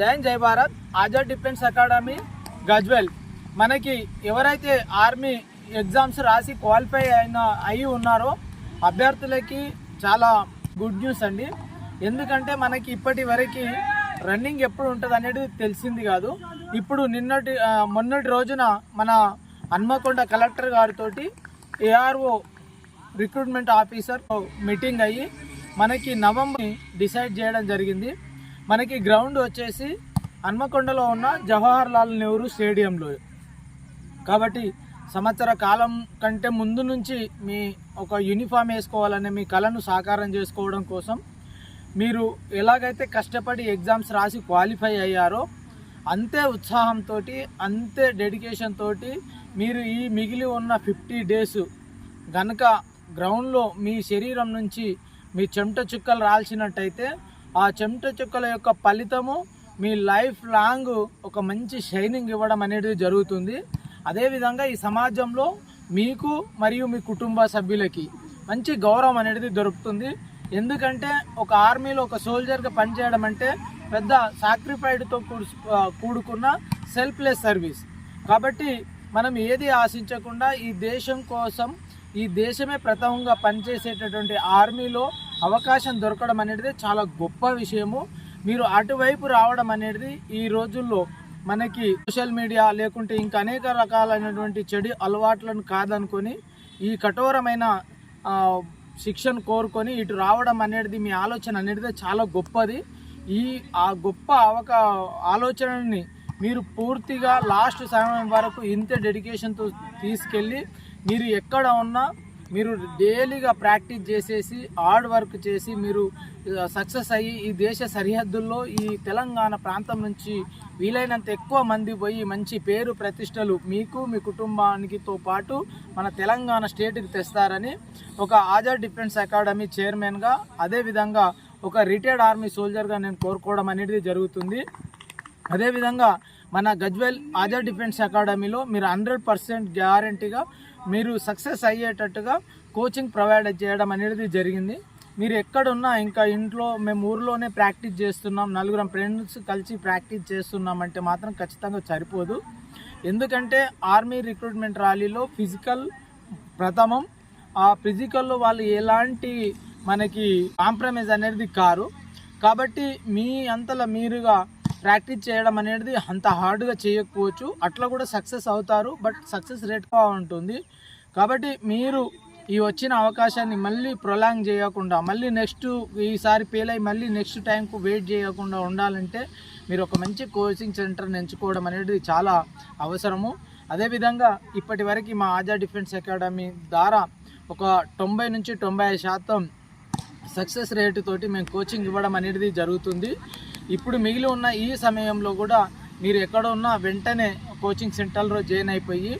జైన్ జై Bharat. Azad defence academy Gajwel. మనకి ఎవరైతే ఆర్మీ ఎగ్జామ్స్ రాసి క్వాలిఫై అయిన అయి ఉన్నారో అభ్యర్థులకి చాలా గుడ్ న్యూస్ అండి. ఎందుకంటే మనకి ఇప్పటి వరకు రన్నింగ్ ఎప్పుడు ఉంటుంది అనేది తెలిసింది కాదు. ఇప్పుడు నిన్నటి మొన్నటి రోజున మన హన్మకొండ కలెక్టర్ గారితో ఏఆర్ఓ రిక్రూట్మెంట్ ఆఫీసర్ మీటింగ్ అయ్యి మనకి నవంబర్ డిసైడ్ చేయడం జరిగింది. మనకి గ్రౌండ్ వచ్చేసి హన్మకొండలో ఉన్న జవహర్ లాల్ నెహ్రూ స్టేడియంలో. కాబట్టి సంవత్సర కాలం కంటే ముందు నుంచి మీ ఒక యూనిఫామ్ వేసుకోవాలనే మీ కళను సాకారం చేసుకోవడం కోసం మీరు ఎలాగైతే కష్టపడి ఎగ్జామ్స్ రాసి క్వాలిఫై అయ్యారో అంతే ఉత్సాహంతో అంతే డెడికేషన్ తోటి మీరు ఈ మిగిలి ఉన్న ఫిఫ్టీ డేస్ గనక గ్రౌండ్లో మీ శరీరం నుంచి మీ చెమట చుక్కలు రాల్చినట్టయితే ఆ చెమట చుక్కల యొక్క ఫలితము మీ లైఫ్ లాంగ్ ఒక మంచి షైనింగ్ ఇవ్వడం అనేది జరుగుతుంది. అదేవిధంగా ఈ సమాజంలో మీకు మరియు మీ కుటుంబ సభ్యులకి మంచి గౌరవం అనేది దొరుకుతుంది. ఎందుకంటే ఒక ఆర్మీలో ఒక సోల్జర్గా పనిచేయడం అంటే పెద్ద సాక్రిఫైడ్తో కూడుకున్న సెల్ఫ్లెస్ సర్వీస్. కాబట్టి మనం ఏది ఆశించకుండా ఈ దేశం కోసం ఈ దేశమే ప్రథమంగా పనిచేసేటటువంటి ఆర్మీలో అవకాశం దొరకడం అనేది చాలా గొప్ప విషయము. మీరు అటువైపు రావడం అనేది ఈ రోజుల్లో మనకి సోషల్ మీడియా లేకుంటే ఇంకా అనేక రకాలైనటువంటి చెడు అలవాట్లను కాదనుకొని ఈ కఠోరమైన శిక్షను కోరుకొని ఇటు రావడం అనేది మీ ఆలోచన అనేది చాలా గొప్పది. ఈ ఆ గొప్ప అవక ఆలోచనని మీరు పూర్తిగా లాస్ట్ సమయం వరకు ఇంత డెడికేషన్తో తీసుకెళ్ళి మీరు ఎక్కడ ఉన్నా మీరు డైలీగా ప్రాక్టీస్ చేసేసి హార్డ్ వర్క్ చేసి మీరు సక్సెస్ అయ్యి ఈ దేశ సరిహద్దుల్లో ఈ తెలంగాణ ప్రాంతం నుంచి వీలైనంత ఎక్కువ మంది పోయి మంచి పేరు ప్రతిష్టలు మీకు మీ కుటుంబానికితో పాటు మన తెలంగాణ స్టేట్కి తెస్తారని ఒక ఆజాద్ డిఫెన్స్ అకాడమీ చైర్మన్గా అదేవిధంగా ఒక రిటైర్డ్ ఆర్మీ సోల్జర్గా నేను కోరుకోవడం అనేది జరుగుతుంది. అదేవిధంగా మన గజ్వెల్ ఆజాద్ డిఫెన్స్ అకాడమీలో మీరు హండ్రెడ్ పర్సెంట్ గ్యారంటీగా మీరు సక్సెస్ అయ్యేటట్టుగా కోచింగ్ ప్రొవైడ్ చేయడం అనేది జరిగింది. మీరు ఎక్కడున్నా ఇంకా ఇంట్లో మేము ఊర్లోనే ప్రాక్టీస్ చేస్తున్నాం. నలుగురం ఫ్రెండ్స్ కలిసి ప్రాక్టీస్ చేస్తున్నామంటే మాత్రం ఖచ్చితంగా సరిపోదు. ఎందుకంటే ఆర్మీ రిక్రూట్మెంట్ ర్యాలీలో ఫిజికల్ ప్రథమం ఆ ఫిజికల్లో వాళ్ళు ఎలాంటి మనకి కాంప్రమైజ్ అనేది కారు. కాబట్టి మీ అంతలా మీరుగా ప్రాక్టీస్ చేయడం అనేది అంత హార్డ్గా చేయకపోవచ్చు. అట్లా కూడా సక్సెస్ అవుతారు. బట్ సక్సెస్ రేట్ ఉంటుంది. కాబట్టి మీరు ఈ వచ్చిన అవకాశాన్ని మళ్ళీ ప్రొలాంగ్ చేయకుండా మళ్ళీ నెక్స్ట్ ఈసారి ఫెయిల్ అయ్యి మళ్ళీ నెక్స్ట్ టైంకు వెయిట్ చేయకుండా ఉండాలంటే మీరు ఒక మంచి కోచింగ్ సెంటర్ని ఎంచుకోవడం అనేది చాలా అవసరము. అదేవిధంగా ఇప్పటి వరకు మా ఆజా డిఫెన్స్ అకాడమీ ద్వారా ఒక తొంభై నుంచి తొంభై శాతం సక్సెస్ రేటు తోటి మేము కోచింగ్ ఇవ్వడం అనేది జరుగుతుంది. ఇప్పుడు మిగిలి ఉన్న ఈ సమయంలో కూడా మీరు ఎక్కడ ఉన్నా వెంటనే కోచింగ్ సెంటర్లో జాయిన్ అయిపోయి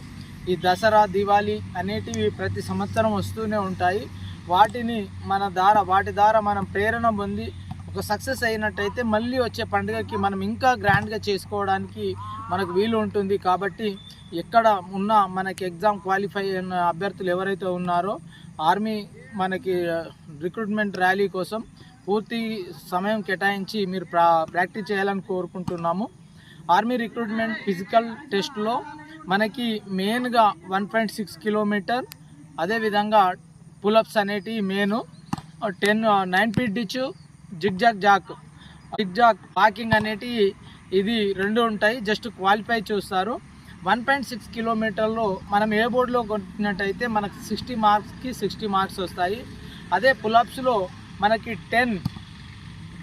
ఈ దసరా దివాళీ అనేటివి ప్రతి సంవత్సరం వస్తూనే ఉంటాయి. వాటిని మన ద్వారా వాటి ద్వారా మనం ప్రేరణ పొంది ఒక సక్సెస్ అయినట్టయితే మళ్ళీ వచ్చే పండుగకి మనం ఇంకా గ్రాండ్గా చేసుకోవడానికి మనకు వీలు ఉంటుంది. కాబట్టి ఎక్కడ ఉన్న మనకి ఎగ్జామ్ క్వాలిఫై అయిన అభ్యర్థులు ఎవరైతే ఉన్నారో ఆర్మీ మనకి రిక్రూట్మెంట్ ర్యాలీ కోసం పూర్తి సమయం కేటాయించి మీరు ప్రా ప్రాక్టీస్ చేయాలని కోరుకుంటున్నాము. ఆర్మీ రిక్రూట్మెంట్ ఫిజికల్ టెస్ట్లో మనకి మెయిన్గా వన్ పాయింట్ సిక్స్ కిలోమీటర్ అదేవిధంగా పులప్స్ అనేటివి main ten nine feet ditch zig zag. Zag zig walking అనేటివి ఇది రెండు ఉంటాయి జస్ట్ క్వాలిఫై చూస్తారు. వన్ పాయింట్ సిక్స్ కిలోమీటర్లో మనం ఏ బోర్డులో కొట్టినట్టయితే మనకు సిక్స్టీ మార్క్స్కి సిక్స్టీ మార్క్స్ వస్తాయి. అదే పులప్స్లో మనకి టెన్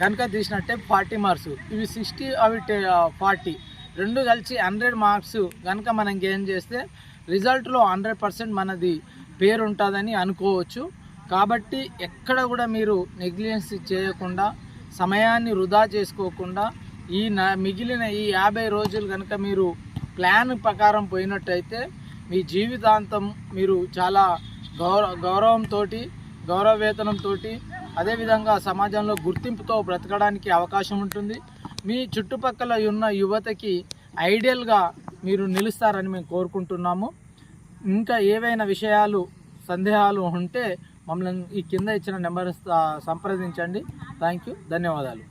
కనుక తీసినట్టే ఫార్టీ మార్క్స్ ఇవి సిక్స్టీ అవి ఫార్టీ రెండు కలిసి హండ్రెడ్ మార్క్స్ కనుక మనం గెయిన్ చేస్తే రిజల్ట్లో హండ్రెడ్ పర్సెంట్ మనది పేరు ఉంటుందని అనుకోవచ్చు. కాబట్టి ఎక్కడ కూడా మీరు నెగ్లిజెన్స్ చేయకుండా సమయాన్ని వృధా చేసుకోకుండా ఈ మిగిలిన ఈ యాభై రోజులు కనుక మీరు ప్లాన్ ప్రకారం పోయినట్టయితే మీ జీవితాంతం మీరు చాలా గౌరవ గౌరవంతో గౌరవ వేతనంతో అదేవిధంగా సమాజంలో గుర్తింపుతో బ్రతకడానికి అవకాశం ఉంటుంది. మీ చుట్టుపక్కల ఉన్న యువతకి ఐడియల్గా మీరు నిలుస్తారని మేము కోరుకుంటున్నాము. ఇంకా ఏవైనా విషయాలు సందేహాలు ఉంటే మమ్మల్ని ఈ కింద ఇచ్చిన నెంబర్ సంప్రదించండి. థ్యాంక్ యూ ధన్యవాదాలు.